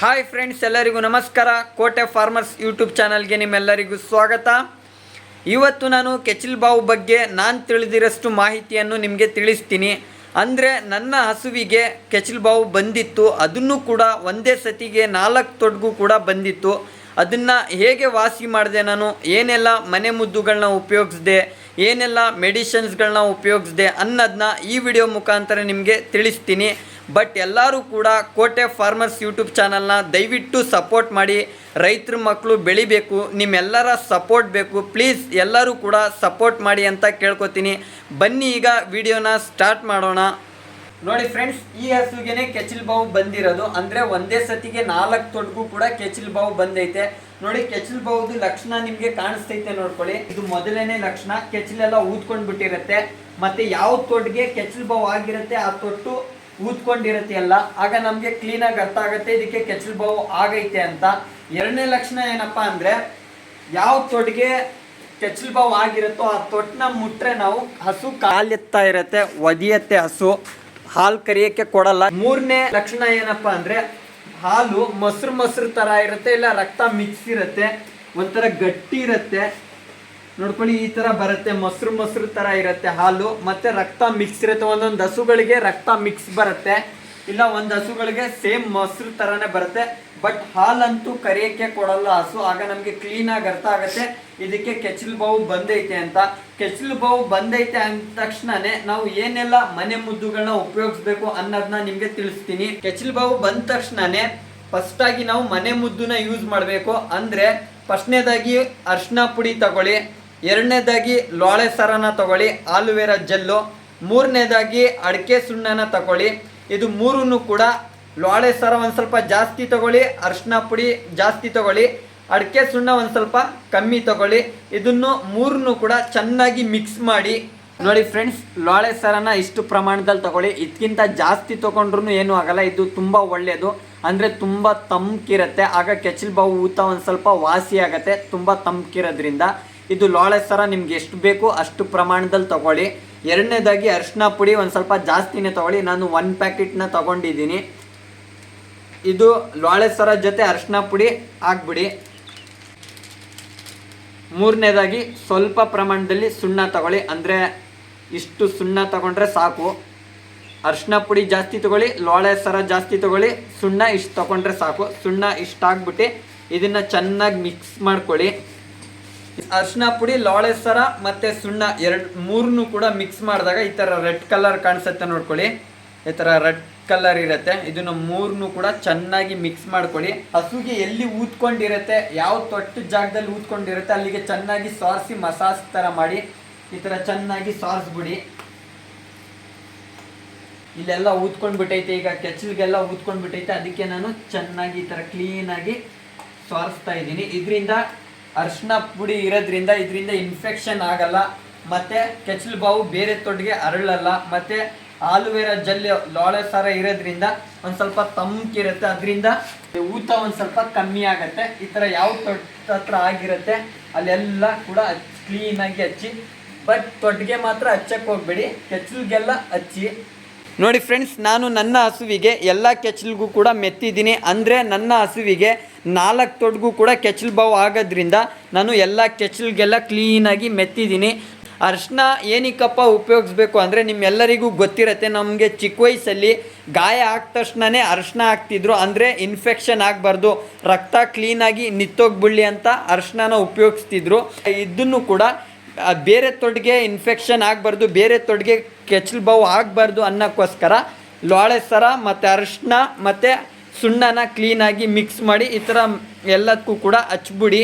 Hi friends ಎಲ್ಲರಿಗೂ ನಮಸ್ಕಾರ. ಕೋಟೆ ಫಾರ್ಮರ್ಸ್ ಯೂಟ್ಯೂಬ್ ಚಾನಲ್ಗೆ ನಿಮ್ಮೆಲ್ಲರಿಗೂ ಸ್ವಾಗತ. ಇವತ್ತು ನಾನು ಕೆಚಿಲ್ ಬಾವು ಬಗ್ಗೆ ನಾನು ತಿಳಿದಿರಷ್ಟು ಮಾಹಿತಿಯನ್ನು ನಿಮಗೆ ತಿಳಿಸ್ತೀನಿ. ಅಂದರೆ ನನ್ನ ಹಸುವಿಗೆ ಕೆಚಿಲ್ ಬಾವು ಬಂದಿತ್ತು. ಅದನ್ನು ಕೂಡ ಒಂದೇ ಸತಿಗೆ ನಾಲ್ಕು ತೊಡಗು ಕೂಡ ಬಂದಿತ್ತು. ಅದನ್ನು ಹೇಗೆ ವಾಸಿ ಮಾಡಿದೆ ನಾನು? ಏನೆಲ್ಲ ಮನೆ ಮುದ್ದುಗಳನ್ನ ಉಪಯೋಗಿಸಿದೆ? ಏನೆಲ್ಲ ಮೆಡಿಷನ್ಸ್ಗಳನ್ನ ಉಪಯೋಗಿಸಿದೆ ಅನ್ನೋದನ್ನ ಈ ವಿಡಿಯೋ ಮುಖಾಂತರ ನಿಮಗೆ ತಿಳಿಸ್ತೀನಿ. ಬಟ್ ಎಲ್ಲರೂ ಕೂಡ ಕೋಟೆ ಫಾರ್ಮರ್ಸ್ ಯೂಟ್ಯೂಬ್ ಚಾನಲ್ನ ದಯವಿಟ್ಟು ಸಪೋರ್ಟ್ ಮಾಡಿ, ರೈತರ ಮಕ್ಕಳು ಬೆಳಿಬೇಕು, ನಿಮ್ಮೆಲ್ಲರ ಸಪೋರ್ಟ್ ಬೇಕು, ಪ್ಲೀಸ್ ಎಲ್ಲರೂ ಕೂಡ ಸಪೋರ್ಟ್ ಮಾಡಿ ಅಂತ ಕೇಳ್ಕೊತೀನಿ. ಬನ್ನಿ ಈಗ ವಿಡಿಯೋನ ಸ್ಟಾರ್ಟ್ ಮಾಡೋಣ. ನೋಡಿ ಫ್ರೆಂಡ್ಸ್, ಈ ಹಸುಗೆನೆ ಕೆಚಿಲ್ ಬಾವು ಬಂದಿರೋದು. ಅಂದರೆ ಒಂದೇ ಸತಿಗೆ ನಾಲ್ಕು ತೊಡಗು ಕೂಡ ಕೆಚಿಲ್ ಬಾವು ಬಂದೈತೆ. ನೋಡಿ, ಕೆಚಿಲ್ ಬಾವುದು ಲಕ್ಷಣ ನಿಮಗೆ ಕಾಣಿಸ್ತೈತೆ ನೋಡ್ಕೊಳ್ಳಿ. ಇದು ಮೊದಲನೇ ಲಕ್ಷಣ. ಕೆಚಿಲೆಲ್ಲ ಊದ್ಕೊಂಡು ಬಿಟ್ಟಿರುತ್ತೆ ಮತ್ತೆ ಯಾವ ತೊಡ್ಗೆ ಕೆಚಿಲ್ ಬಾವು ಆಗಿರುತ್ತೆ, ಆ ತೊಟ್ಟು ಊದ್ಕೊಂಡಿರುತ್ತೆ ಎಲ್ಲ ಆಗ ನಮಗೆ ಕ್ಲೀನ್ ಆಗಿ ಅರ್ಥ ಆಗುತ್ತೆ, ಇದಕ್ಕೆ ಕೆಚಿಲ್ ಬಾವು ಆಗೈತೆ ಅಂತ. ಎರಡನೇ ಲಕ್ಷಣ ಏನಪ್ಪಾ ಅಂದ್ರೆ, ಯಾವ ತೊಡ್ಗೆ ಕೆಚ್ಚಲು ಬಾವು ಆಗಿರುತ್ತೋ ಆ ತೊಟ್ಟನ್ನ ಮುಟ್ರೆ ನಾವು ಹಸು ಕಾಲೆತ್ತಾ ಇರುತ್ತೆ, ಒದಿಯತ್ತೆ ಹಸು, ಹಾಲು ಕರಿಯಕ್ಕೆ ಕೊಡಲ್ಲ. ಮೂರನೇ ಲಕ್ಷಣ ಏನಪ್ಪಾ ಅಂದ್ರೆ, ಹಾಲು ಮೊಸರು ಮೊಸರು ತರ ಇರುತ್ತೆ, ಇಲ್ಲ ರಕ್ತ ಮಿಕ್ಸ್ ಇರುತ್ತೆ, ಒಂಥರ ಗಟ್ಟಿ ಇರುತ್ತೆ. ನೋಡ್ಕೊಳ್ಳಿ, ಈ ತರ ಬರುತ್ತೆ. ಮೊಸರು ಮೊಸರು ತರ ಇರುತ್ತೆ ಹಾಲು. ಮತ್ತೆ ರಕ್ತ ಮಿಕ್ಸ್ ಇರುತ್ತೆ. ಒಂದೊಂದು ಹಸುಗಳಿಗೆ ರಕ್ತ ಮಿಕ್ಸ್ ಬರುತ್ತೆ. ಇಲ್ಲ, ಒಂದು ಹಸುಗಳಿಗೆ ಸೇಮ್ ಮೊಸರು ಥರನೇ ಬರುತ್ತೆ. ಬಟ್ ಹಾಲಂತೂ ಕರಿಯಕ್ಕೆ ಕೊಡಲ್ಲ ಹಸು. ಆಗ ನಮಗೆ ಕ್ಲೀನ್ ಆಗಿ ಅರ್ಥ ಆಗುತ್ತೆ. ಇದಕ್ಕೆ ಕೆಚ್ಚಲು ಬಾವು ಬಂದೈತೆ ಅಂತ. ಕೆಚ್ಚಲು ಬಾವು ಬಂದೈತೆ ಅಂದ ತಕ್ಷಣನೇ ನಾವು ಏನೆಲ್ಲ ಮನೆ ಮುದ್ದುಗಳನ್ನ ಉಪಯೋಗಿಸ್ಬೇಕು ಅನ್ನೋದನ್ನ ನಿಮಗೆ ತಿಳಿಸ್ತೀನಿ. ಕೆಚ್ಚಲು ಬಾವು ಬಂದ ತಕ್ಷಣನೇ ಫಸ್ಟ್ ಆಗಿ ನಾವು ಮನೆ ಮುದ್ದುನ ಯೂಸ್ ಮಾಡಬೇಕು. ಅಂದ್ರೆ ಫಸ್ಟ್ನೇದಾಗಿ ಅರ್ಶಿನ ಪುಡಿ ತಗೊಳ್ಳಿ. ಎರಡನೇದಾಗಿ ಲೋಳೆ ಸರನ ತಗೊಳ್ಳಿ, ಆಲುವೆರಾ ಜೆಲ್ಲು. ಮೂರನೇದಾಗಿ ಅಡಿಕೆ ಸುಣ್ಣನ ತಗೊಳ್ಳಿ. ಇದು ಮೂರನ್ನು ಕೂಡ ಲೋಳೆ ಸರ ಒಂದು ಸ್ವಲ್ಪ ಜಾಸ್ತಿ ತಗೊಳ್ಳಿ ಅರಿಶಿನ ಪುಡಿ ಜಾಸ್ತಿ ತಗೊಳ್ಳಿ. ಅಡಿಕೆ ಸುಣ್ಣ ಒಂದು ಸ್ವಲ್ಪ ಕಮ್ಮಿ ತಗೊಳ್ಳಿ. ಇದನ್ನು ಮೂರನ್ನು ಕೂಡ ಚೆನ್ನಾಗಿ ಮಿಕ್ಸ್ ಮಾಡಿ. ನೋಡಿ ಫ್ರೆಂಡ್ಸ್ ಲೋಳೆ ಸರನ ಇಷ್ಟು ಪ್ರಮಾಣದಲ್ಲಿ ತಗೊಳ್ಳಿ. ಇದಕ್ಕಿಂತ ಜಾಸ್ತಿ ತೊಗೊಂಡ್ರೂ ಏನೂ ಆಗಲ್ಲ, ಇದು ತುಂಬ ಒಳ್ಳೆಯದು ಅಂದರೆ ತುಂಬ ತಂಪಿರುತ್ತೆ ಆಗ ಕೆಚ್ಚಲು ಬಾವು ಊತ ಒಂದು ಸ್ವಲ್ಪ ವಾಸಿ ಆಗುತ್ತೆ, ತುಂಬ ತಂಪಿರೋದ್ರಿಂದ ಇದು ಲೋಳೆ ಸರ, ನಿಮ್ಗೆ ಎಷ್ಟು ಬೇಕು ಅಷ್ಟು ಪ್ರಮಾಣದಲ್ಲಿ ತಗೊಳ್ಳಿ. ಎರಡನೇದಾಗಿ ಅರಿಶಿನ ಪುಡಿ ಒಂದು ಸ್ವಲ್ಪ ಜಾಸ್ತಿನೇ ತಗೊಳ್ಳಿ. ನಾನು ಒನ್ ಪ್ಯಾಕೆಟ್ನ ತಗೊಂಡಿದ್ದೀನಿ. ಇದು ಲೋಳೆ ಸರ ಜೊತೆ ಅರಿಶಿನ ಪುಡಿ ಹಾಕ್ಬಿಡಿ ಮೂರನೇದಾಗಿ ಸ್ವಲ್ಪ ಪ್ರಮಾಣದಲ್ಲಿ ಸುಣ್ಣ ತಗೊಳ್ಳಿ. ಅಂದರೆ ಇಷ್ಟು ಸುಣ್ಣ ತಗೊಂಡ್ರೆ ಸಾಕು. ಅರಿಶಿನ ಪುಡಿ ಜಾಸ್ತಿ ತಗೊಳ್ಳಿ ಲೋಳೆ ಸರ ಜಾಸ್ತಿ ತಗೊಳ್ಳಿ, ಸುಣ್ಣ ಇಷ್ಟು ತಗೊಂಡ್ರೆ ಸಾಕು. ಸುಣ್ಣ ಇಷ್ಟು ಹಾಕ್ಬಿಟ್ಟು ಇದನ್ನು ಚೆನ್ನಾಗಿ ಮಿಕ್ಸ್ ಮಾಡ್ಕೊಳ್ಳಿ. ಅರಿಶಿನ ಪುಡಿ, ಲೋಳೆ ಸರ ಮತ್ತೆ ಸುಣ್ಣ ಎರಡು ಮೂರನ್ನು ಕೂಡ ಮಿಕ್ಸ್ ಮಾಡಿದಾಗ ಈ ಥರ ರೆಡ್ ಕಲರ್ ಕಾಣಿಸುತ್ತೆ ನೋಡ್ಕೊಳ್ಳಿ. ಈ ಥರ ರೆಡ್ ಕಲರ್ ಇರುತ್ತೆ. ಇದನ್ನು ಮೂರನ್ನು ಕೂಡ ಚೆನ್ನಾಗಿ ಮಿಕ್ಸ್ ಮಾಡ್ಕೊಳ್ಳಿ. ಹಸುಗೆ ಎಲ್ಲಿ ಊದ್ಕೊಂಡಿರುತ್ತೆ, ಯಾವ ತೊಟ್ಟು ಜಾಗದಲ್ಲಿ ಊದ್ಕೊಂಡಿರುತ್ತೆ, ಅಲ್ಲಿಗೆ ಚೆನ್ನಾಗಿ ಸಾರಿಸಿ ಮಸಾಜ್ ಥರ ಮಾಡಿ, ಈ ಥರ ಚೆನ್ನಾಗಿ ಸಾರಿಸ್ಬಿಡಿ ಇಲ್ಲೆಲ್ಲ ಊದ್ಕೊಂಡು ಬಿಟ್ಟೈತೆ ಈಗ ಕೆಚ್ಚಲಿಗೆಲ್ಲ ಊದ್ಕೊಂಡು ಬಿಟ್ಟೈತೆ ಅದಕ್ಕೆ ನಾನು ಚೆನ್ನಾಗಿ ಈ ಥರ ಕ್ಲೀನಾಗಿ ಸಾರಿಸ್ತಾ ಇದ್ದೀನಿ. ಇದರಿಂದ ಅರಿಶಿನ ಪುಡಿ ಇರೋದ್ರಿಂದ ಇದರಿಂದ ಇನ್ಫೆಕ್ಷನ್ ಆಗಲ್ಲ. ಮತ್ತೆ ಕೆಚ್ಚಲು ಬಾವು ಬೇರೆ ತೊಟ್ಟಿಗೆ ಅರಳಲ್ಲ. ಮತ್ತೆ ಆಲುವೆರಾ ಜಲ್ಲಿ ಲೋಳೆ ಸಾರ ಇರೋದ್ರಿಂದ ಒಂದು ಸ್ವಲ್ಪ ತಂಪಿರುತ್ತೆ ಅದರಿಂದ ಊತ ಒಂದು ಸ್ವಲ್ಪ ಕಮ್ಮಿ ಆಗುತ್ತೆ. ಈ ಥರ ಯಾವ ತೊಟ್ಟ ಹತ್ರ ಆಗಿರುತ್ತೆ, ಅಲ್ಲೆಲ್ಲ ಕೂಡ ಕ್ಲೀನಾಗಿ ಹಚ್ಚಿ. ಬಟ್ ತೊಟ್ಟಿಗೆ ಮಾತ್ರ ಹಚ್ಚಕ್ಕೆ ಹೋಗ್ಬೇಡಿ. ಕೆಚ್ಚಲಿಗೆಲ್ಲ ಹಚ್ಚಿ. ನೋಡಿ ಫ್ರೆಂಡ್ಸ್ ನಾನು ನನ್ನ ಹಸುವಿಗೆ ಎಲ್ಲ ಕೆಚ್ಚಲಿಗೂ ಕೂಡ ಮೆತ್ತಿದ್ದೀನಿ. ಅಂದರೆ ನನ್ನ ಹಸುವಿಗೆ ನಾಲ್ಕು ತೊಡ್ಗೂ ಕೂಡ ಕೆಚ್ಚಲು ಬಾವು ಆಗೋದ್ರಿಂದ ನಾನು ಎಲ್ಲ ಕೆಚ್ಚಲಿಗೆಲ್ಲ ಕ್ಲೀನಾಗಿ ಮೆತ್ತಿದ್ದೀನಿ. ಅರ್ಶಿನ ಏನಕ್ಕಪ್ಪ ಉಪಯೋಗಿಸ್ಬೇಕು ಅಂದರೆ ನಿಮ್ಮೆಲ್ಲರಿಗೂ ಗೊತ್ತಿರತ್ತೆ, ನಮಗೆ ಚಿಕ್ಕ ವಯಸ್ಸಲ್ಲಿ ಗಾಯ ಆದ ತಕ್ಷಣವೇ ಅರ್ಶಿನ ಹಾಕ್ತಿದ್ರು. ಅಂದರೆ ಇನ್ಫೆಕ್ಷನ್ ಆಗಬಾರ್ದು, ರಕ್ತ ಕ್ಲೀನಾಗಿ ನಿತ್ತೋಗ್ಬಿಡ್ಲಿ ಅಂತ ಅರ್ಶಿನ ಉಪಯೋಗಿಸ್ತಿದ್ರು. ಇದನ್ನು ಕೂಡ ಬೇರೆ ತೊಡುಗೆ ಇನ್ಫೆಕ್ಷನ್ ಆಗಬಾರ್ದು, ಬೇರೆ ತೊಡುಗೆ ಕೆಚ್ಚಲು ಬಾವು ಆಗಬಾರ್ದು ಅನ್ನೋಕ್ಕೋಸ್ಕರ ಲೋಳೆ ಸರ ಮತ್ತು ಅರಿಶಿನ ಮತ್ತು ಸುಣ್ಣನ ಕ್ಲೀನಾಗಿ ಮಿಕ್ಸ್ ಮಾಡಿ ಈ ಥರ ಎಲ್ಲದಕ್ಕೂ ಕೂಡ ಹಚ್ಬಿಡಿ.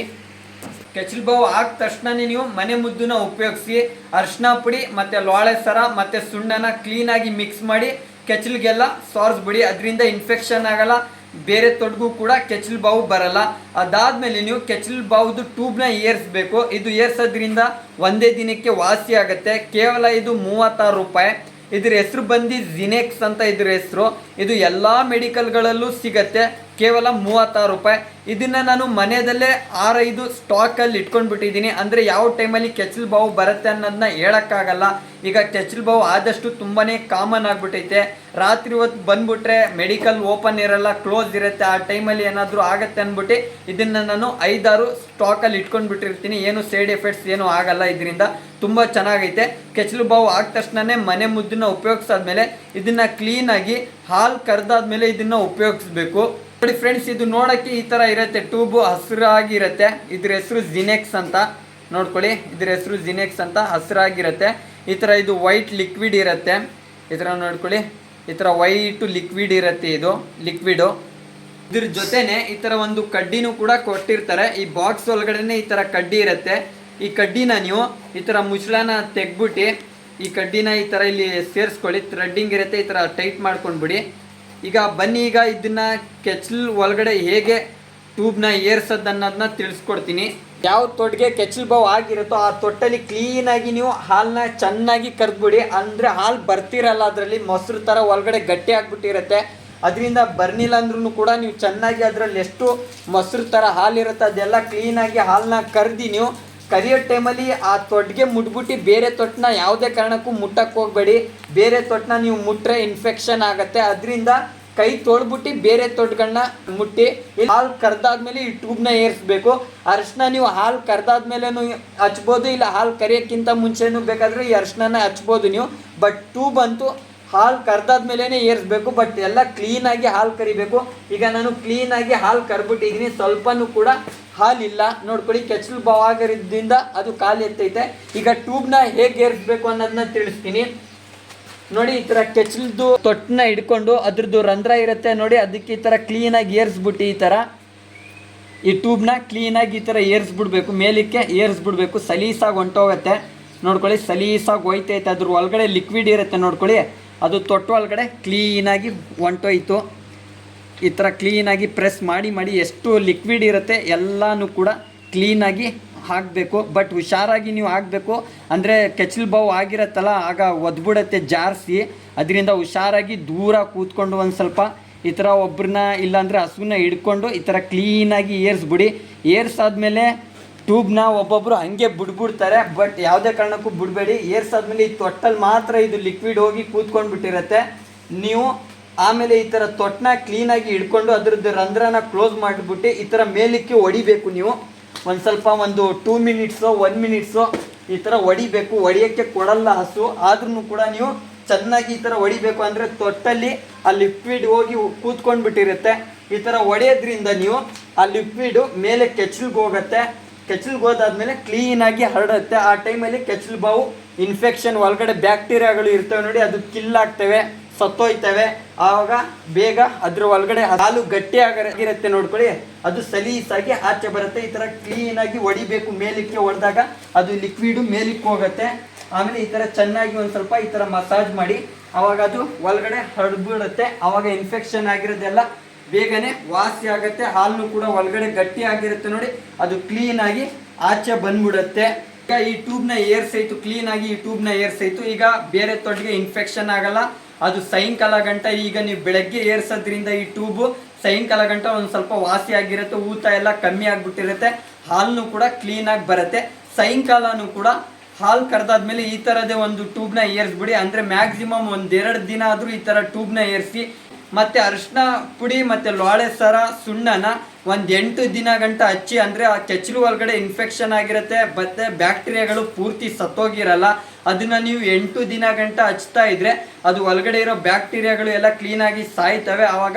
ಕೆಚ್ಚಲು ಬಾವು ಆದ ತಕ್ಷಣನೇ ನೀವು ಮನೆ ಮುದ್ದನ್ನ ಉಪಯೋಗಿಸಿ ಅರಿಶಿನ ಪುಡಿ ಮತ್ತು ಲೋಳೆ ಸರ ಮತ್ತು ಸುಣ್ಣನ ಕ್ಲೀನಾಗಿ ಮಿಕ್ಸ್ ಮಾಡಿ ಕೆಚ್ಚಲಿಗೆಲ್ಲ ಸಾರಿಸ್ಬಿಡಿ. ಅದರಿಂದ ಇನ್ಫೆಕ್ಷನ್ ಆಗಲ್ಲ. ಬೇರೆ ತೊಡ್ಗೂ ಕೂಡ ಕೆಚ್ಲ್ ಬಾವು ಬರಲ್ಲ. ಅದಾದ್ಮೇಲೆ ನೀವು ಕೆಚ್ಲ್ ಬಾವುದು ಟ್ಯೂಬ್ನ ಏರಿಸ್ಬೇಕು. ಇದು ಏರ್ಸೋದ್ರಿಂದ ಒಂದೇ ದಿನಕ್ಕೆ ವಾಸಿ ಆಗುತ್ತೆ. ಕೇವಲ ಇದು ಮೂವತ್ತಾರು ರೂಪಾಯಿ. ಇದ್ರ ಹೆಸರು ಬಂದು ಜಿನೆಕ್ಸ್ ಅಂತ ಇದ್ರ ಹೆಸರು. ಇದು ಎಲ್ಲ ಮೆಡಿಕಲ್ಗಳಲ್ಲೂ ಸಿಗತ್ತೆ. ಕೇವಲ ಮೂವತ್ತಾರು ರೂಪಾಯಿ. ಇದನ್ನು ನಾನು ಮನೆಯಲ್ಲೇ ಆರೈದು ಸ್ಟಾಕಲ್ಲಿ ಇಟ್ಕೊಂಡ್ಬಿಟ್ಟಿದ್ದೀನಿ. ಅಂದರೆ ಯಾವ ಟೈಮಲ್ಲಿ ಕೆಚ್ಚಲು ಬಾವು ಬರುತ್ತೆ ಅನ್ನೋದನ್ನ ಹೇಳೋಕ್ಕಾಗಲ್ಲ. ಈಗ ಕೆಚ್ಚಲು ಬಾವು ಆದಷ್ಟು ತುಂಬಾ ಕಾಮನ್ ಆಗಿಬಿಟ್ಟೈತೆ. ರಾತ್ರಿ ಹೊತ್ತು ಬಂದುಬಿಟ್ರೆ ಮೆಡಿಕಲ್ ಓಪನ್ ಇರಲ್ಲ ಕ್ಲೋಸ್ ಇರುತ್ತೆ. ಆ ಟೈಮಲ್ಲಿ ಏನಾದರೂ ಆಗುತ್ತೆ ಅಂದ್ಬಿಟ್ಟು ಇದನ್ನು ನಾನು ಐದಾರು ಸ್ಟಾಕಲ್ಲಿ ಇಟ್ಕೊಂಡ್ಬಿಟ್ಟಿರ್ತೀನಿ. ಏನು ಸೈಡ್ ಎಫೆಕ್ಟ್ಸ್ ಏನೂ ಆಗಲ್ಲ ಇದರಿಂದ. ತುಂಬ ಚೆನ್ನಾಗೈತೆ. ಕೆಚ್ಚಲು ಬಾವು ಆದ ತಕ್ಷಣನೇ ಮನೆ ಮುದ್ದನ್ನು ಉಪಯೋಗಿಸಾದ್ಮೇಲೆ ಇದನ್ನು ಕ್ಲೀನಾಗಿ ಹಾಲು ಕರೆದಾದ್ಮೇಲೆ ಇದನ್ನು ಉಪಯೋಗಿಸ್ಬೇಕು. ನೋಡಿ ಫ್ರೆಂಡ್ಸ್ ಇದು ನೋಡೋಕ್ಕೆ ಈ ಥರ ಇರುತ್ತೆ. ಟ್ಯೂಬು ಹಸಿರಾಗಿರುತ್ತೆ. ಇದ್ರ ಹೆಸರು ಜಿನೆಕ್ಸ್ ಅಂತ. ನೋಡ್ಕೊಳ್ಳಿ, ಇದ್ರ ಹೆಸರು ಜಿನೆಕ್ಸ್ ಅಂತ ಹಸಿರಾಗಿರುತ್ತೆ. ಈ ಥರ ಇದು ವೈಟ್ ಲಿಕ್ವಿಡ್ ಇರುತ್ತೆ. ಈ ಥರ ನೋಡ್ಕೊಳ್ಳಿ, ಈ ಥರ ವೈಟು ಲಿಕ್ವಿಡ್ ಇರುತ್ತೆ ಇದು ಲಿಕ್ವಿಡು ಇದ್ರ ಜೊತೆನೆ ಈ ಥರ ಒಂದು ಕಡ್ಡಿನೂ ಕೂಡ ಕೊಟ್ಟಿರ್ತಾರೆ. ಈ ಬಾಕ್ಸ್ ಒಳಗಡೆನೆ ಈ ಥರ ಕಡ್ಡಿ ಇರುತ್ತೆ. ಈ ಕಡ್ಡಿನ ನೀವು ಈ ಥರ ಮುಚ್ಚಳನ ತೆಗ್ಬಿಟ್ಟು ಈ ಕಡ್ಡಿನ ಈ ಥರ ಇಲ್ಲಿ ಸೇರಿಸ್ಕೊಳ್ಳಿ. ಥ್ರೆಡ್ಡಿಂಗ್ ಇರುತ್ತೆ, ಈ ಥರ ಟೈಟ್ ಮಾಡ್ಕೊಂಡ್ಬಿಡಿ. ಈಗ ಬನ್ನಿ, ಈಗ ಇದನ್ನ ಕೆಚ್ಲ್ ಒಳಗಡೆ ಹೇಗೆ ಟ್ಯೂಬ್ನ ಏರ್ಸೋದು ಅನ್ನೋದನ್ನ ತಿಳಿಸ್ಕೊಡ್ತೀನಿ. ಯಾವ ತೊಟ್ಟಿಗೆ ಕೆಚ್ಲ್ ಬೌ ಆಗಿರುತ್ತೋ ಆ ತೊಟ್ಟಲ್ಲಿ ಕ್ಲೀನಾಗಿ ನೀವು ಹಾಲನ್ನ ಚೆನ್ನಾಗಿ ಕರೆದ್ಬಿಡಿ. ಅಂದರೆ ಹಾಲು ಬರ್ತಿರಲ್ಲ, ಅದರಲ್ಲಿ ಮೊಸರು ಥರ ಒಳಗಡೆ ಗಟ್ಟಿ ಆಗ್ಬಿಟ್ಟಿರುತ್ತೆ. ಅದರಿಂದ ಬರ್ನಿಲ್ಲ ಅಂದ್ರೂ ಕೂಡ ನೀವು ಚೆನ್ನಾಗಿ ಅದರಲ್ಲಿ ಎಷ್ಟು ಮೊಸರು ಥರ ಹಾಲಿರುತ್ತೆ ಅದೆಲ್ಲ ಕ್ಲೀನಾಗಿ ಹಾಲನ್ನ ಕರೆದಿ ನೀವು ಕರಿಯೋ ಟೈಮಲ್ಲಿ ಆ ತೊಟ್ಟಿಗೆ ಮುಟ್ಬಿಟ್ಟು ಬೇರೆ ತೊಟ್ಟನ್ನ ಯಾವುದೇ ಕಾರಣಕ್ಕೂ ಮುಟ್ಟಕ್ಕೆ ಹೋಗಬೇಡಿ. ಬೇರೆ ತೊಟ್ಟನ್ನ ನೀವು ಮುಟ್ಟರೆ ಇನ್ಫೆಕ್ಷನ್ ಆಗುತ್ತೆ. ಅದರಿಂದ ಕೈ ತೊಳ್ಬಿಟ್ಟು ಬೇರೆ ತೊಟ್ಗಳನ್ನ ಮುಟ್ಟಿ ಹಾಲು ಕರೆದಾದ್ಮೇಲೆ ಈ ಟ್ಯೂಬ್ನ ಏರಿಸ್ಬೇಕು. ಅರಿಶಿನ ನೀವು ಹಾಲು ಕರೆದಾದ್ಮೇಲೆ ಹಚ್ಬೋದು, ಇಲ್ಲ ಹಾಲು ಕರಿಯೋಕ್ಕಿಂತ ಮುಂಚೆನೂ ಬೇಕಾದರೆ ಈ ಅರಿಶಿನ ಹಚ್ಬೋದು ನೀವು. ಬಟ್ ಟ್ಯೂಬ್ ಅಂತೂ ಹಾಲು ಕರೆದಾದ್ಮೇಲೆ ಏರಿಸ್ಬೇಕು ಬಟ್ ಎಲ್ಲ ಕ್ಲೀನಾಗಿ ಹಾಲು ಕರಿಬೇಕು. ಈಗ ನಾನು ಕ್ಲೀನಾಗಿ ಹಾಲು ಕರ್ಬಿಟ್ಟಿದ್ದೀನಿ ಸ್ವಲ್ಪನೂ ಕೂಡ ಹಾಲಿಲ್ಲ ನೋಡ್ಕೊಳ್ಳಿ, ಕೆಚ್ಚಲು ಬಾವಾಗಿರೋದ್ರಿಂದ ಅದು ಖಾಲಿ ಎತ್ತೈತೆ ಈಗ ಟ್ಯೂಬ್ನ ಹೇಗೆ ಏರಿಸ್ಬೇಕು ಅನ್ನೋದನ್ನ ತಿಳಿಸ್ತೀನಿ. ನೋಡಿ, ಈ ಥರ ಕೆಚ್ಲದ್ದು ತೊಟ್ಟನ್ನ ಹಿಡ್ಕೊಂಡು ಅದ್ರದ್ದು ರಂಧ್ರ ಇರುತ್ತೆ ನೋಡಿ, ಅದಕ್ಕೆ ಈ ಥರ ಕ್ಲೀನಾಗಿ ಏರಿಸ್ಬಿಟ್ಟು ಈ ಥರ ಈ ಟ್ಯೂಬ್ನ ಕ್ಲೀನಾಗಿ ಈ ಥರ ಏರಿಸ್ಬಿಡ್ಬೇಕು. ಮೇಲಕ್ಕೆ ಏರಿಸ್ಬಿಡ್ಬೇಕು. ಸಲೀಸಾಗಿ ಹೊಂಟೋಗುತ್ತೆ. ನೋಡ್ಕೊಳ್ಳಿ, ಸಲೀಸಾಗಿ ಹೋಯ್ತೈತೆ. ಅದ್ರ ಒಳಗಡೆ ಲಿಕ್ವಿಡ್ ಇರುತ್ತೆ ನೋಡ್ಕೊಳ್ಳಿ. ಅದು ತೊಟ್ಟು ಒಳಗಡೆ ಕ್ಲೀನಾಗಿ ಹೊಂಟೋಯ್ತು ಈ ಥರ ಕ್ಲೀನಾಗಿ ಪ್ರೆಸ್ ಮಾಡಿ ಮಾಡಿ ಎಷ್ಟು ಲಿಕ್ವಿಡ್ ಇರುತ್ತೆ ಎಲ್ಲನೂ ಕೂಡ ಕ್ಲೀನಾಗಿ ಹಾಕಬೇಕು. ಬಟ್ ಹುಷಾರಾಗಿ ನೀವು ಹಾಕಬೇಕು. ಅಂದರೆ ಕೆಚ್ಚಲು ಬಾವು ಆಗಿರತ್ತಲ್ಲ, ಆಗ ಒದ್ಬಿಡತ್ತೆ ಜಾರಿಸಿ. ಅದರಿಂದ ಹುಷಾರಾಗಿ ದೂರ ಕೂತ್ಕೊಂಡು ಒಂದು ಸ್ವಲ್ಪ ಈ ಥರ ಒಬ್ಬರನ್ನ ಇಲ್ಲಾಂದರೆ ಹಸುವನ್ನ ಹಿಡ್ಕೊಂಡು ಈ ಥರ ಕ್ಲೀನಾಗಿ ಏರಿಸ್ಬಿಡಿ. ಏರ್ಸಾದ್ಮೇಲೆ ಟ್ಯೂಬ್ನ ಒಬ್ಬೊಬ್ಬರು ಹಂಗೆ ಬಿಡ್ಬಿಡ್ತಾರೆ, ಬಟ್ ಯಾವುದೇ ಕಾರಣಕ್ಕೂ ಬಿಡಬೇಡಿ. ಏರ್ಸಾದ್ಮೇಲೆ ಈ ತೊಟ್ಟಲ್ಲಿ ಮಾತ್ರ ಇದು ಲಿಕ್ವಿಡ್ ಹೋಗಿ ಕೂತ್ಕೊಂಡು ಬಿಟ್ಟಿರತ್ತೆ. ನೀವು ಆಮೇಲೆ ಈ ಥರ ತೊಟ್ಟನ್ನ ಕ್ಲೀನಾಗಿ ಹಿಡ್ಕೊಂಡು ಅದ್ರದ್ದು ರಂಧ್ರನ ಕ್ಲೋಸ್ ಮಾಡಿಬಿಟ್ಟು ಈ ಥರ ಮೇಲಕ್ಕೆ ಹೊಡಿಬೇಕು ನೀವು. ಒಂದು ಸ್ವಲ್ಪ ಒಂದು ಟೂ ಮಿನಿಟ್ಸು ಒನ್ ಮಿನಿಟ್ಸು ಈ ಥರ ಹೊಡಿಬೇಕು ಹೊಡಿಯೋಕ್ಕೆ ಕೊಡಲ್ಲ ಹಸು. ಆದ್ರೂ ಕೂಡ ನೀವು ಚೆನ್ನಾಗಿ ಈ ಥರ ಹೊಡಿಬೇಕು ಅಂದರೆ ತೊಟ್ಟಲ್ಲಿ ಆ ಲಿಕ್ವಿಡ್ ಹೋಗಿ ಕೂತ್ಕೊಂಡು ಬಿಟ್ಟಿರುತ್ತೆ. ಈ ಥರ ಹೊಡೆಯೋದ್ರಿಂದ ನೀವು ಆ ಲಿಕ್ವಿಡು ಮೇಲೆ ಕೆಚ್ಚಲ್ಗೆ ಹೋಗುತ್ತೆ. ಕೆಚ್ಚಲ್ಗೆ ಹೋದಾದ್ಮೇಲೆ ಕ್ಲೀನಾಗಿ ಹರಡುತ್ತೆ. ಆ ಟೈಮಲ್ಲಿ ಕೆಚ್ಚಲು ಬಾವು ಇನ್ಫೆಕ್ಷನ್ ಒಳಗಡೆ ಬ್ಯಾಕ್ಟೀರಿಯಾಗಳು ಇರ್ತವೆ ನೋಡಿ, ಅದು ಕಿಲ್ ಆಗ್ತವೆ, ಸತ್ತೋಯ್ತವೆ. ಆವಾಗ ಬೇಗ ಅದ್ರ ಒಳಗಡೆ ಹಾಲು ಗಟ್ಟಿ ಆಗಿರುತ್ತೆ ನೋಡ್ಕೊಳ್ಳಿ. ಅದು ಸಲೀಸಾಗಿ ಆಚೆ ಬರುತ್ತೆ. ಈ ಥರ ಕ್ಲೀನಾಗಿ ಹೊಡಿಬೇಕು ಮೇಲಕ್ಕೆ ಹೊಡೆದಾಗ ಅದು ಲಿಕ್ವಿಡು ಮೇಲಕ್ಕೆ ಹೋಗುತ್ತೆ. ಆಮೇಲೆ ಈ ಥರ ಚೆನ್ನಾಗಿ ಒಂದು ಸ್ವಲ್ಪ ಈ ಥರ ಮಸಾಜ್ ಮಾಡಿ. ಅವಾಗ ಅದು ಒಳಗಡೆ ಹರಡ್ಬಿಡುತ್ತೆ ಆವಾಗ ಇನ್ಫೆಕ್ಷನ್ ಆಗಿರೋದೆಲ್ಲ ಬೇಗನೆ ವಾಸಿ ಆಗುತ್ತೆ ಹಾಲು ಕೂಡ ಒಳಗಡೆ ಗಟ್ಟಿ ಆಗಿರುತ್ತೆ ನೋಡಿ, ಅದು ಕ್ಲೀನಾಗಿ ಆಚೆ ಬಂದ್ಬಿಡುತ್ತೆ. ಈಗ ಈ ಟ್ಯೂಬ್ನ ಏರ್ಸೈತು ಕ್ಲೀನಾಗಿ ಈ ಟ್ಯೂಬ್ನ ಏರ್ಸೈತು ಈಗ ಬೇರೆ ತೊಟ್ಟಿಗೆ ಇನ್ಫೆಕ್ಷನ್ ಆಗಲ್ಲ. ಅದು ಸಾಯಂಕಾಲ ಗಂಟ, ಈಗ ನೀವು ಬೆಳಗ್ಗೆ ಏರ್ಸೋದ್ರಿಂದ ಈ ಟ್ಯೂಬು ಸಾಯಂಕಾಲ ಗಂಟ ಒಂದು ಸ್ವಲ್ಪ ವಾಸಿ ಆಗಿರುತ್ತೆ, ಊತ ಎಲ್ಲ ಕಮ್ಮಿ ಆಗಿಬಿಟ್ಟಿರುತ್ತೆ ಹಾಲು ಕೂಡ ಕ್ಲೀನಾಗಿ ಬರುತ್ತೆ. ಸಾಯಂಕಾಲನೂ ಕೂಡ ಹಾಲು ಕರೆದಾದ್ಮೇಲೆ ಈ ಥರದೇ ಒಂದು ಟ್ಯೂಬ್ನ ಏರಿಸ್ಬಿಡಿ, ಅಂದರೆ ಮ್ಯಾಕ್ಸಿಮಮ್ ಒಂದೆರಡು ದಿನ ಆದರೂ ಈ ಥರ ಟ್ಯೂಬ್ನ ಏರಿಸಿ ಮತ್ತು ಅರಿಶಿನ ಪುಡಿ ಮತ್ತು ಲೋಳೆ ಸರ, ಸುಣ್ಣನ ಒಂದು ಎಂಟು ದಿನ ಗಂಟ ಹಚ್ಚಿ ಅಂದರೆ ಆ ಕೆಚ್ಚಲು ಒಳಗಡೆ ಇನ್ಫೆಕ್ಷನ್ ಆಗಿರುತ್ತೆ, ಮತ್ತು ಬ್ಯಾಕ್ಟೀರಿಯಾಗಳು ಪೂರ್ತಿ ಸತ್ತೋಗಿರಲ್ಲ. ಅದನ್ನು ನೀವು ಎಂಟು ದಿನ ಗಂಟ ಹಚ್ತಾ ಇದ್ರೆ ಅದು ಒಳಗಡೆ ಇರೋ ಬ್ಯಾಕ್ಟೀರಿಯಾಗಳು ಎಲ್ಲ ಕ್ಲೀನಾಗಿ ಸಾಯ್ತವೆ. ಆವಾಗ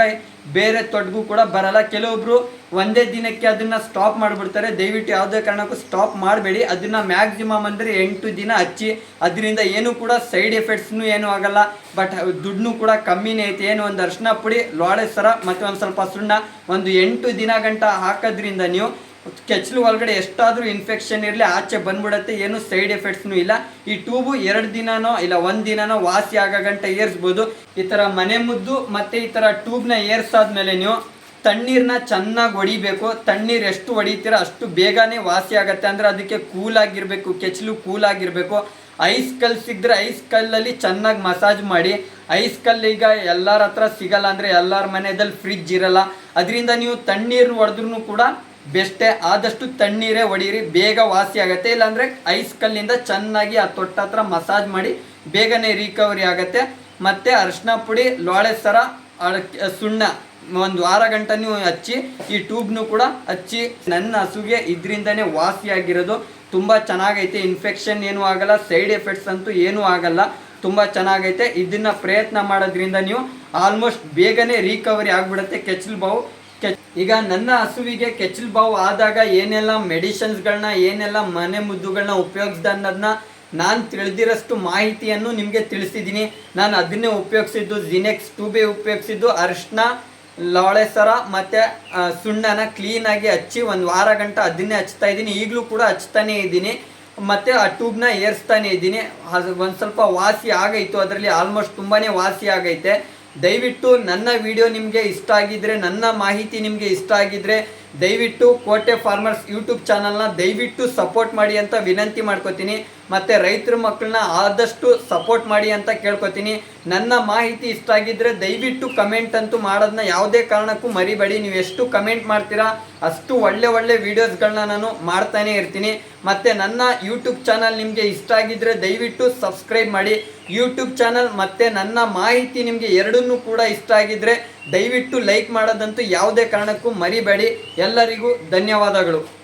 ಬೇರೆ ತೊಡಗು ಕೂಡ ಬರಲ್ಲ. ಕೆಲವೊಬ್ರು ಒಂದೇ ದಿನಕ್ಕೆ ಅದನ್ನ ಸ್ಟಾಪ್ ಮಾಡಿಬಿಡ್ತಾರೆ. ದಯವಿಟ್ಟು ಯಾವುದೇ ಕಾರಣಕ್ಕೂ ಸ್ಟಾಪ್ ಮಾಡಬೇಡಿ. ಅದನ್ನ ಮ್ಯಾಕ್ಸಿಮಮ್ ಅಂದರೆ ಎಂಟು ದಿನ ಹಚ್ಚಿ, ಅದರಿಂದ ಏನು ಕೂಡ ಸೈಡ್ ಎಫೆಕ್ಟ್ಸ್ನು ಏನೂ ಆಗಲ್ಲ. ಬಟ್ ದುಡ್ಡು ಕೂಡ ಕಮ್ಮಿನೇ ಐತೆ. ಏನು ಒಂದು ಅರ್ಶಿನ ಪುಡಿ, ಲೋಳೆ ಸರ, ಮತ್ತು ಒಂದು ಸ್ವಲ್ಪ ಸುಣ್ಣ, ಒಂದು ಎಂಟು ದಿನ ಗಂಟ ಹಾಕೋದ್ರಿಂದ ನೀವು ಕೆಚ್ಚಲು ಒಳಗಡೆ ಎಷ್ಟಾದರೂ ಇನ್ಫೆಕ್ಷನ್ ಇರಲಿ, ಆಚೆ ಬಂದ್ಬಿಡತ್ತೆ, ಏನು ಸೈಡ್ ಎಫೆಕ್ಟ್ಸ್ನೂ ಇಲ್ಲ. ಈ ಟ್ಯೂಬು ಎರಡು ದಿನನೋ ಇಲ್ಲ ಒಂದು ದಿನನೋ ವಾಸಿ ಆಗೋ ಗಂಟ ಏರಿಸ್ಬೋದು. ಈ ಥರ ಮನೆ ಮುದ್ದು ಮತ್ತು ಈ ಥರ ಟ್ಯೂಬ್ನ ಏರ್ಸಾದ್ಮೇಲೆ ನೀವು ತಣ್ಣೀರನ್ನ ಚೆನ್ನಾಗಿ ಹೊಡಿಬೇಕು. ತಣ್ಣೀರು ಎಷ್ಟು ಹೊಡಿತೀರೋ ಅಷ್ಟು ಬೇಗನೆ ವಾಸಿ ಆಗುತ್ತೆ. ಅಂದರೆ ಅದಕ್ಕೆ ಕೂಲಾಗಿರಬೇಕು ಕೆಚ್ಚಲು ಕೂಲಾಗಿರಬೇಕು ಐಸ್ ಕಲ್ ಸಿಕ್ಕಿದ್ರೆ ಐಸ್ ಕಲ್ಲಲ್ಲಿ ಚೆನ್ನಾಗಿ ಮಸಾಜ್ ಮಾಡಿ. ಐಸ್ ಕಲ್ಲು ಈಗ ಎಲ್ಲರ ಹತ್ರ ಸಿಗಲ್ಲ ಅಂದರೆ ಎಲ್ಲರ ಮನೆಯಲ್ಲಿ ಫ್ರಿಜ್ ಇರಲ್ಲ. ಅದರಿಂದ ನೀವು ತಣ್ಣೀರು ಹೊಡೆದ್ರೂ ಕೂಡ ಬೆಸ್ಟೇ ಆದಷ್ಟು ತಣ್ಣೀರೇ ಹೊಡೀರಿ ಬೇಗ ವಾಸಿ ಆಗುತ್ತೆ. ಇಲ್ಲಾಂದರೆ ಐಸ್ ಕಲ್ಲಿಂದ ಚೆನ್ನಾಗಿ ಆ ತೊಟ್ಟ ಹತ್ರ ಮಸಾಜ್ ಮಾಡಿ ಬೇಗನೆ ರಿಕವರಿ ಆಗುತ್ತೆ. ಮತ್ತು ಅರಿಶಿನ ಪುಡಿ, ಲೋಳೆ ಸರ ಸುಣ್ಣ, ಒಂದು ವಾರ ಗಂಟ ನೀವು ಹಚ್ಚಿ, ಈ ಟ್ಯೂಬ್ನು ಕೂಡ ಹಚ್ಚಿ ನನ್ನ ಹಸುಗೆ ಇದರಿಂದನೇ ವಾಸಿಯಾಗಿರೋದು ತುಂಬ ಚೆನ್ನಾಗೈತೆ. ಇನ್ಫೆಕ್ಷನ್ ಏನೂ ಆಗಲ್ಲ, ಸೈಡ್ ಎಫೆಕ್ಟ್ಸ್ ಅಂತೂ ಏನೂ ಆಗಲ್ಲ. ತುಂಬ ಚೆನ್ನಾಗೈತೆ. ಇದನ್ನು ಪ್ರಯತ್ನ ಮಾಡೋದ್ರಿಂದ ನೀವು ಆಲ್ಮೋಸ್ಟ್ ಬೇಗನೆ ರಿಕವರಿ ಆಗಿಬಿಡುತ್ತೆ. ಕೆಚ್ಚಲು ಬಾವು ಈಗ ನನ್ನ ಹಸುವಿಗೆ ಕೆಚ್ಚಲು ಬಾವು ಆದಾಗ ಏನೆಲ್ಲ ಮೆಡಿಸಿನ್ಸ್ಗಳನ್ನ ಏನೆಲ್ಲ ಮನೆ ಮುದ್ದುಗಳನ್ನ ಉಪಯೋಗಿಸ್ದ ಅನ್ನೋದನ್ನ ನಾನು ತಿಳಿದಿರೋಷ್ಟು ಮಾಹಿತಿಯನ್ನು ನಿಮಗೆ ತಿಳಿಸಿದ್ದೀನಿ. ನಾನು ಅದನ್ನೇ ಉಪಯೋಗಿಸಿದ್ದು ಜಿನೆಕ್ಸ್ ಟೂಬೆ ಉಪಯೋಗಿಸಿದ್ದು ಅರಿಶಿನ ಲವಳೆಸರ ಮತ್ತು ಸುಣ್ಣನ ಕ್ಲೀನಾಗಿ ಹಚ್ಚಿ ಒಂದು ವಾರ ಗಂಟ ಅದನ್ನೇ ಹಚ್ತಾ ಇದ್ದೀನಿ. ಈಗಲೂ ಕೂಡ ಹಚ್ತಾನೇ ಇದ್ದೀನಿ. ಮತ್ತು ಆ ಟ್ಯೂಬ್ನ ಏರಿಸ್ತಾನೇ ಇದ್ದೀನಿ. ಒಂದು ಸ್ವಲ್ಪ ವಾಸಿ ಆಗೈತು. ಅದರಲ್ಲಿ ಆಲ್ಮೋಸ್ಟ್ ತುಂಬಾ ವಾಸಿ ಆಗೈತೆ. ದಯವಿಟ್ಟು ನನ್ನ ವಿಡಿಯೋ ನಿಮಗೆ ಇಷ್ಟ ಆಗಿದ್ರೆ ನನ್ನ ಮಾಹಿತಿ ನಿಮಗೆ ಇಷ್ಟ ಆಗಿದ್ರೆ ದಯವಿಟ್ಟು ಕೋಟೆ ಫಾರ್ಮರ್ಸ್ ಯೂಟ್ಯೂಬ್ ಚಾನಲ್ನ ದಯವಿಟ್ಟು ಸಪೋರ್ಟ್ ಮಾಡಿ ಅಂತ ವಿನಂತಿ ಮಾಡ್ಕೋತೀನಿ. ಮತ್ತು ರೈತರ ಮಕ್ಕಳನ್ನ ಆದಷ್ಟು ಸಪೋರ್ಟ್ ಮಾಡಿ ಅಂತ ಕೇಳ್ಕೊತೀನಿ. ನನ್ನ ಮಾಹಿತಿ ಇಷ್ಟ ಆಗಿದ್ದರೆ ದಯವಿಟ್ಟು ಕಮೆಂಟ್ ಅಂತೂ ಮಾಡೋದನ್ನ ಯಾವುದೇ ಕಾರಣಕ್ಕೂ ಮರಿಬೇಡಿ. ನೀವು ಎಷ್ಟು ಕಮೆಂಟ್ ಮಾಡ್ತೀರಾ ಅಷ್ಟು ಒಳ್ಳೆ ಒಳ್ಳೆ ವೀಡಿಯೋಸ್ಗಳನ್ನ ನಾನು ಮಾಡ್ತಾನೆ ಇರ್ತೀನಿ. ಮತ್ತು ನನ್ನ ಯೂಟ್ಯೂಬ್ ಚಾನಲ್ ನಿಮಗೆ ಇಷ್ಟ ಆಗಿದ್ದರೆ ದಯವಿಟ್ಟು ಸಬ್ಸ್ಕ್ರೈಬ್ ಮಾಡಿ. ಯೂಟ್ಯೂಬ್ ಚಾನಲ್ ಮತ್ತು ನನ್ನ ಮಾಹಿತಿ ನಿಮಗೆ ಎರಡನ್ನೂ ಕೂಡ ಇಷ್ಟ ಆಗಿದ್ರೆ ದಯವಿಟ್ಟು ಲೈಕ್ ಮಾಡೋದಂತೂ ಯಾವುದೇ ಕಾರಣಕ್ಕೂ ಮರಿಬೇಡಿ. ಎಲ್ಲರಿಗೂ ಧನ್ಯವಾದಗಳು.